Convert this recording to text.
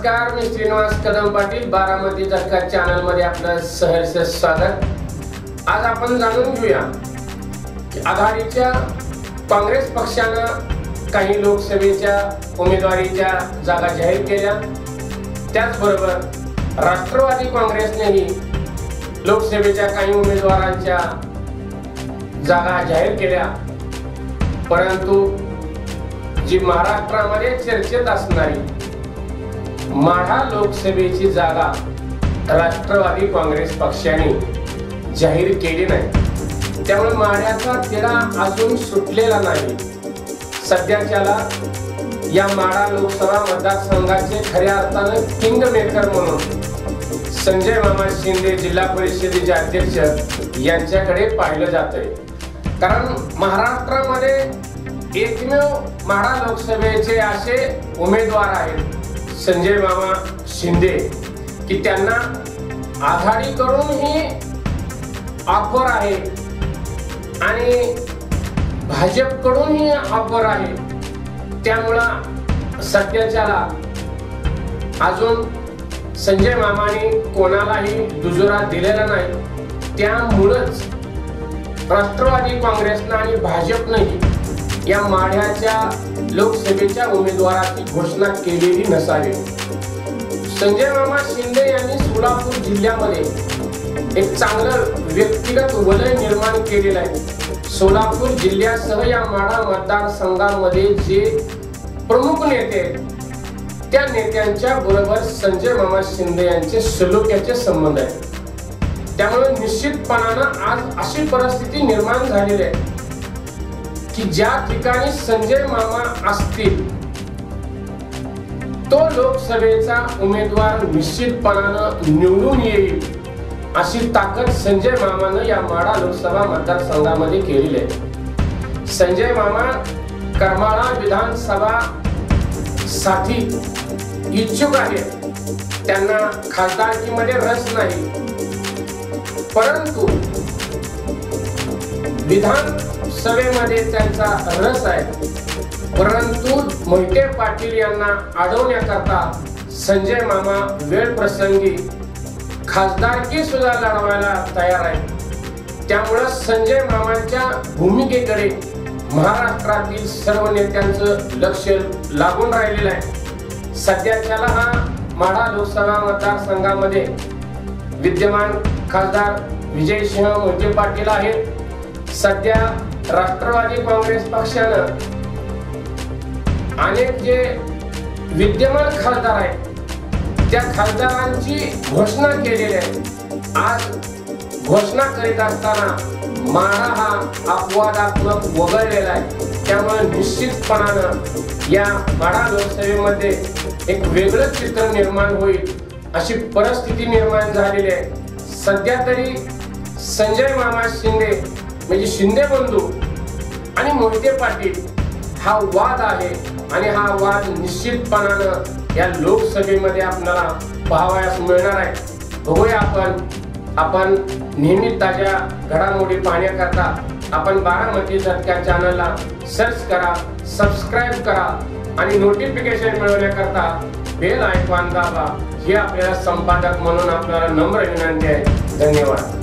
नमस्कार मी श्रीनिवास कदम पाटील बारामती झटका चॅनलमध्ये आपलं सहर्ष स्वागत. आज आपण जाणून घेऊया आघाडीच्या काँग्रेस पक्षानं काही लोकसभेच्या उमेदवारीच्या जागा जाहीर केल्या. त्याचबरोबर राष्ट्रवादी काँग्रेसनेही लोकसभेच्या काही उमेदवारांच्या जागा जाहीर केल्या. परंतु जी महाराष्ट्रामध्ये चर्चेत असणारी माढा लोकसभेची जागा राष्ट्रवादी काँग्रेस पक्षाने जाहीर केली नाही. त्यामुळे माढ्याचा तिढा अजून सुटलेला नाही. सध्याच्याला या माढा लोकसभा मतदारसंघाचे खऱ्या अर्थानं किंग मेकर म्हणून संजय मामा शिंदे जिल्हा परिषदेचे अध्यक्ष यांच्याकडे पाहिलं जातंय. कारण महाराष्ट्रामध्ये एकमेव माढा लोकसभेचे असे उमेदवार आहेत. संजय मामा शिंदे की त्यांना आघाडीकडूनही ऑफर आहे. आणि भाजपकडूनही ऑफर आहे. त्यामुळं सध्याच्याला अजून संजय मामाने कोणालाही दुजोरा दिलेला नाही. त्यामुळंच राष्ट्रवादी काँग्रेसनं आणि भाजपनंही या माढ्याच्या लोकसभेच्या उमेदवाराची घोषणा केलेली नसावी. संजय मामा शिंदे यांनी सोलापूर जिल्ह्यामध्ये एक चांगलं व्यक्तिगत वलय निर्माण केलेलं आहे. सोलापूर जिल्ह्यासह या माढा मतदारसंघामध्ये जे प्रमुख नेते त्या नेत्यांच्या बरोबर संजय मामा शिंदे यांचे सलोख्याचे संबंध आहेत. त्यामुळे निश्चितपणानं आज अशी परिस्थिती निर्माण झालेली आहे. की ज्या ठिकाणी संजय मामा असतील तो लोकसभेचा उमेदवार निश्चितपणानं निवडून येईल अशी ताकद संजय मामानं या माडा लोकसभा मतदारसंघामध्ये केलेली आहे. संजय मामा करमाळा विधानसभा साठी इच्छुक आहेत. त्यांना खासदारकीमध्ये रस नाही. परंतु विधान सभेमध्ये त्यांचा रस आहे. परंतु मोहिते पाटील यांना अडवण्याकरता संजय मामा वेळ प्रसंगी खासदारकी सुद्धा लढवायला तयार आहे त्यामुळं संजय मामांच्या भूमिकेकडे महाराष्ट्रातील सर्व नेत्यांचं लक्ष लागून राहिलेलं आहे. सध्याच्याला हा माढा लोकसभा मतदारसंघामध्ये विद्यमान खासदार विजयसिंह मोहिते पाटील आहेत. सध्या राष्ट्रवादी काँग्रेस पक्षानं अनेक जे विद्यमान खासदार आहेत त्या खासदारांची घोषणा केलेली आहे. आज घोषणा करीत असताना मारा हा अपवादात्मक वगळलेला आहे. त्यामुळे निश्चितपणानं या माढा लोकसभेमध्ये एक वेगळं चित्र निर्माण होईल अशी परिस्थिती निर्माण झालेली आहे. सध्या तरी संजय मामा शिंदे म्हणजे शिंदे बंधू आणि मोहिते पाटील हा वाद आहे आणि हा वाद निश्चितपणानं या लोकसभेमध्ये आपल्याला पाहावयास मिळणार आहे. बघूया आपण आपण नेहमी ताज्या घडामोडी पाहण्याकरता आपण बारामती झटक्या चॅनलला सर्च करा सबस्क्राईब करा आणि नोटिफिकेशन मिळवण्याकरता बेल आयकॉन दाबा. ही आपल्याला संपादक म्हणून आपल्याला नम्र विनंती आहे. धन्यवाद.